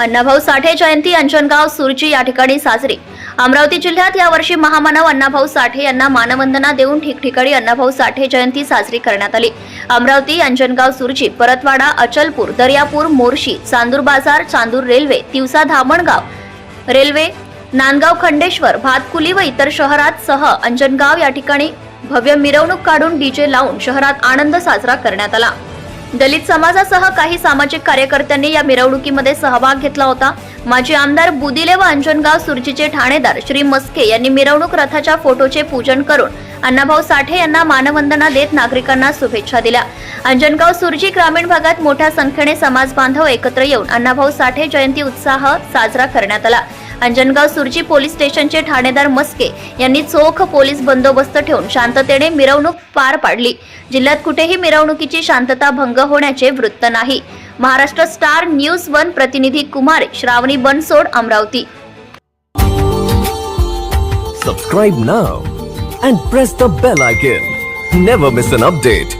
अण्णाभाऊ साठे जयंती अंजनगाव सुरजी या ठिकाणी साजरी. अमरावती जिल्ह्यात यावर्षी महामानव अण्णाभाऊ साठे यांना मानवंदना देऊन ठिकठिकाणी अण्णाभाऊ साठे जयंती साजरी करण्यात आली. अमरावती अंजनगाव सुरजी परतवाडा अचलपूर दर्यापूर मोर्शी चांदूर बाजार चांदूर रेल्वे तिवसा धामणगाव रेल्वे नांदगाव खंडेश्वर भातकुली व इतर शहरात सह अंजनगाव या ठिकाणी भव्य मिरवणूक काढून डीजे लावून शहरात आनंद साजरा करण्यात आला. दलित समाजासह काही सामाजिक कार्यकर्त्यांनी या मिरवणुकीमध्ये सहभाग घेतला होता. माजी आमदार बुदिले व अंजनगाव सुरजीचे ठाणेदार श्री मस्के यांनी मिरवणूक रथाच्या फोटोचे पूजन करून अण्णाभाऊ साठे यांना मानवंदना देत नागरिकांना शुभेच्छा दिल्या. अंजनगाव सुरजी ग्रामीण भागात मोठ्या संख्येने समाज बांधव एकत्र येऊन अण्णाभाऊ साठे जयंती उत्साह साजरा करण्यात आला. अंजनगाव सुरजी पोलीस स्टेशनचे ठाणेदार मस्के यांनी चोख पोलीस बंदोबस्त ठेवून शांततेने मिरवणूक पार पाडली. जिल्ह्यात कुठेही मिरवणुकीची शांतता भंग होण्याचे वृत्त नाही. महाराष्ट्र स्टार न्यूज वन प्रतिनिधी Kumar Shravani Bansod Amravati. Subscribe now and press the bell icon never miss an update